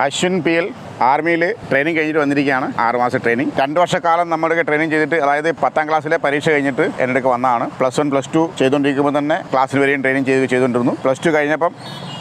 Ashwin P L ആർമിയിൽ training കഴിഞ്ഞിട്ട് വന്നിരിക്കുകയാണ്. ആറ് മാസം ട്രെയിനിങ് രണ്ട് വർഷക്കാലം നമ്മുടെ ട്രെയിനിങ് ചെയ്തിട്ട് അതായത് പത്താം ക്ലാസ്സിലെ പരീക്ഷ കഴിഞ്ഞിട്ട് എന്റെ അടുക്ക് വന്നതാണ്. പ്ലസ് വൺ പ്ലസ് ടു ചെയ്തുകൊണ്ടിരിക്കുമ്പോൾ തന്നെ ക്ലാസ്സിൽ വരെയും ട്രെയിനിങ് ചെയ്ത് ചെയ്തുകൊണ്ടിരുന്നു. പ്ലസ് ടു കഴിഞ്ഞപ്പം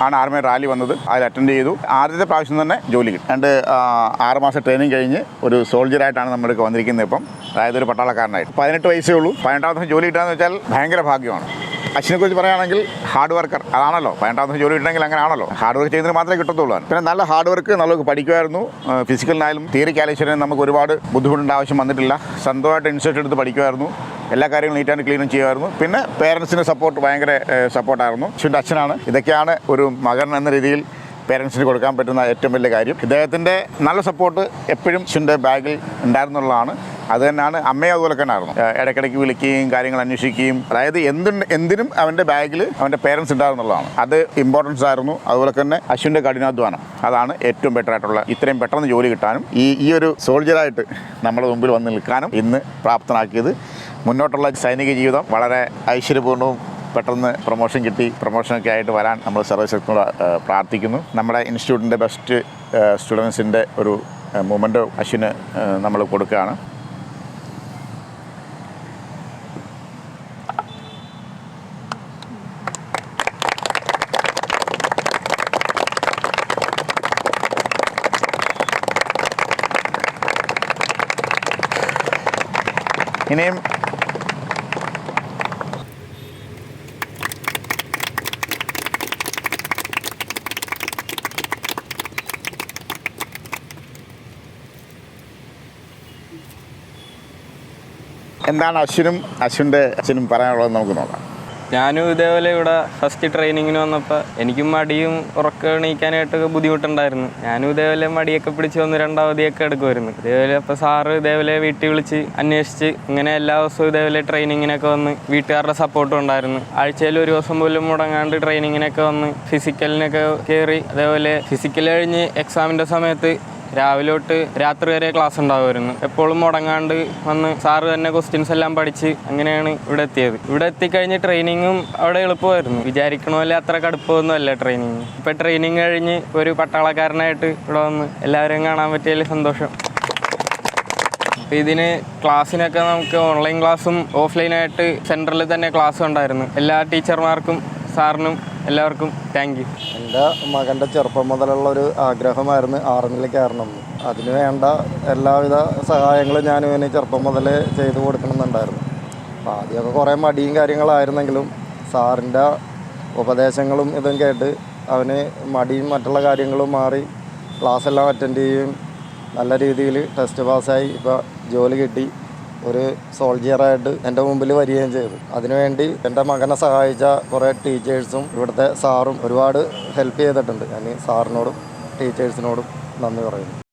ആണ് ആർമി റാലി വന്നത്. അതിൽ അറ്റൻഡ് ചെയ്തു. ആദ്യത്തെ പ്രാവശ്യം തന്നെ ജോലി കിട്ടി. രണ്ട് ആ, ആറ് മാസം ട്രെയിനിങ് കഴിഞ്ഞ് ഒരു സോൾജറായിട്ടാണ് നമ്മുടെ വന്നിരിക്കുന്നത് ഇപ്പം. അതായത് ഒരു പട്ടാളക്കാരനായിട്ട്. പതിനെട്ട് വയസ്സേ ഉള്ളൂ. പതിനെട്ടാമത്തെ ജോലി കിട്ടുകയെന്ന് വെച്ചാൽ ഭയങ്കര ഭാഗ്യമാണ്. അശ്വിനെ കുറിച്ച് പറയുകയാണെങ്കിൽ ഹാർഡ് വർക്കർ അതാണല്ലോ. പതിനെട്ടാമത്തെ ജോലി കിട്ടണമെങ്കിൽ അങ്ങനെ ആണല്ലോ. ഹാർഡ് വർക്ക് ചെയ്യുന്നതിന് മാത്രമേ കിട്ടത്തുള്ളൂ പിന്നെ നല്ല ഹാർഡ് വർക്ക് നമുക്ക് പഠിക്കുമായിരുന്നു. ഫിസിക്കലിനായാലും തിയറി കാലേശ്വരനും നമുക്ക് ഒരുപാട് ബുദ്ധിമുട്ടേണ്ട ആവശ്യം വന്നിട്ടില്ല. സ്വന്തമായിട്ട് ഇൻസ്റ്റിറ്റ്യൂട്ട് എടുത്ത് പഠിക്കുമായിരുന്നു. എല്ലാ കാര്യങ്ങളും നീറ്റ് ആൻഡ് ക്ലീനും ചെയ്യുമായിരുന്നു. പിന്നെ പേരൻസിന്റെ സപ്പോർട്ട് ഭയങ്കര സപ്പോർട്ടായിരുന്നു അശ്വിന്റെ അച്ഛനാണ്. ഇതൊക്കെയാണ് ഒരു മകൻ എന്ന രീതിയിൽ പേരൻസിന് കൊടുക്കാൻ പറ്റുന്ന ഏറ്റവും വലിയ കാര്യം. ഇദ്ദേഹത്തിന്റെ നല്ല സപ്പോർട്ട് എപ്പോഴും അശ്വിന്റെ ബാഗിൽ ഉണ്ടായിരുന്നുള്ളതാണ്. അത് തന്നെയാണ് അമ്മയും അതുപോലെ തന്നെ ആയിരുന്നു ഇടയ്ക്കിടയ്ക്ക് വിളിക്കുകയും കാര്യങ്ങൾ അന്വേഷിക്കുകയും. അതായത് എന്തുണ്ട് എന്തിനും അവന്റെ ബാഗിൽ അവന്റെ പേരൻസ് ഉണ്ടായിരുന്നുള്ളതാണ് അത് ഇമ്പോർട്ടൻസ് ആയിരുന്നു. അതുപോലെ തന്നെ അശ്വിന്റെ കഠിനാധ്വാനം. അതാണ് ഏറ്റവും ബെറ്റർ ആയിട്ടുള്ള ഇത്രയും പെട്ടെന്ന് ജോലി കിട്ടാനും ഈ ഈ ഒരു സോൾജറായിട്ട് നമ്മുടെ മുമ്പിൽ വന്ന് നിൽക്കാനും ഇന്ന് പ്രാപ്തനാക്കിയത്. മുന്നോട്ടുള്ള സൈനിക ജീവിതം വളരെ ഐശ്വര്യപൂർണവും പെട്ടെന്ന് പ്രൊമോഷൻ കിട്ടി. പ്രൊമോഷനൊക്കെ ആയിട്ട് വരാൻ നമ്മൾ സർവീസ് പ്രാർത്ഥിക്കുന്നു. നമ്മുടെ ഇൻസ്റ്റിറ്റ്യൂട്ടിന്റെ ബെസ്റ്റ് സ്റ്റുഡൻസിന്റെ ഒരു മൂമെന്റ് അശ്വിന് നമ്മൾ കൊടുക്കുകയാണ്. ഇനിയും എന്താണ് അശ്വിനും അശ്വിന്റെ അച്ഛനും പറയാനുള്ളത് നമുക്ക് നോക്കാം. ഞാനും ഇതേപോലെ ഇവിടെ ഫസ്റ്റ് ട്രെയിനിങ്ങിന് വന്നപ്പോൾ എനിക്കും മടിയും ഉറക്കം എണീക്കാനായിട്ടൊക്കെ ബുദ്ധിമുട്ടുണ്ടായിരുന്നു. ഞാനും ഇതേപോലെ മടിയൊക്കെ പിടിച്ച് വന്ന് രണ്ടാവധിയൊക്കെ എടുക്കുമായിരുന്നു. ഇതേപോലെ അപ്പോൾ സാറ് ഇതേപോലെ വീട്ടിൽ വിളിച്ച് അന്വേഷിച്ച് ഇങ്ങനെ എല്ലാ ദിവസവും ഇതേപോലെ ട്രെയിനിങ്ങിനൊക്കെ വന്ന് വീട്ടുകാരുടെ സപ്പോർട്ടും ഉണ്ടായിരുന്നു. ആഴ്ചയിൽ ഒരു ദിവസം പോലും മുടങ്ങാണ്ട് ട്രെയിനിങ്ങിനൊക്കെ വന്ന് ഫിസിക്കലിനൊക്കെ കയറി അതേപോലെ ഫിസിക്കൽ കഴിഞ്ഞ് എക്സാമിന്റെ സമയത്ത് രാവിലെ തൊട്ട് രാത്രി വരെ ക്ലാസ് ഉണ്ടാവുമായിരുന്നു. എപ്പോഴും മുടങ്ങാണ്ട് വന്ന് സാറ് തന്നെ ക്വസ്റ്റ്യൻസ് എല്ലാം പഠിച്ച് അങ്ങനെയാണ് ഇവിടെ എത്തിയത്. ഇവിടെ എത്തിക്കഴിഞ്ഞ് ട്രെയിനിങ്ങും അവിടെ എളുപ്പമായിരുന്നു. വിചാരിക്കണ പോലെ അത്ര കടുപ്പമൊന്നും അല്ല ട്രെയിനിങ് ഇപ്പം ട്രെയിനിങ് കഴിഞ്ഞ് ഒരു പട്ടാളക്കാരനായിട്ട് ഇവിടെ വന്ന് എല്ലാവരെയും കാണാൻ പറ്റിയതിൽ സന്തോഷം. അപ്പോൾ ഇതിന് ക്ലാസ്സിനൊക്കെ നമുക്ക് ഓൺലൈൻ ക്ലാസ്സും ഓഫ്ലൈനായിട്ട് സെന്ററിൽ തന്നെ ക്ലാസ് ഉണ്ടായിരുന്നു. എല്ലാ ടീച്ചർമാർക്കും സാറിനും എല്ലാവർക്കും താങ്ക് യു എന്റെ മകന്റെ ചെറുപ്പം മുതലുള്ള ഒരു ആഗ്രഹമായിരുന്നു ആർമിയിൽ കയറണം. അതിന് വേണ്ട എല്ലാവിധ സഹായങ്ങളും ഞാൻ ഇവന് ചെറുപ്പം മുതലേ ചെയ്തു കൊടുക്കണമെന്നുണ്ടായിരുന്നു. അപ്പോൾ ആദ്യമൊക്കെ കുറേ മടിയും കാര്യങ്ങളായിരുന്നെങ്കിലും സാറിന്റെ ഉപദേശങ്ങളും ഇതും കേട്ട് അവന് മടിയും മറ്റുള്ള കാര്യങ്ങളും മാറി ക്ലാസ് എല്ലാം അറ്റൻഡ് ചെയ്യുകയും നല്ല രീതിയിൽ ടെസ്റ്റ് പാസ്സായി ഇപ്പോൾ ജോലി കിട്ടി. ഒരു സോൾജിയറായിട്ട് എന്റെ മുമ്പിൽ വരികയും ചെയ്തു. അതിനുവേണ്ടി എന്റെ മകനെ സഹായിച്ച കുറേ ടീച്ചേഴ്സും ഇവിടുത്തെ സാറും ഒരുപാട് ഹെൽപ്പ് ചെയ്തിട്ടുണ്ട്. ഞാൻ സാറിനോടും ടീച്ചേഴ്സിനോടും നന്ദി പറയുന്നു.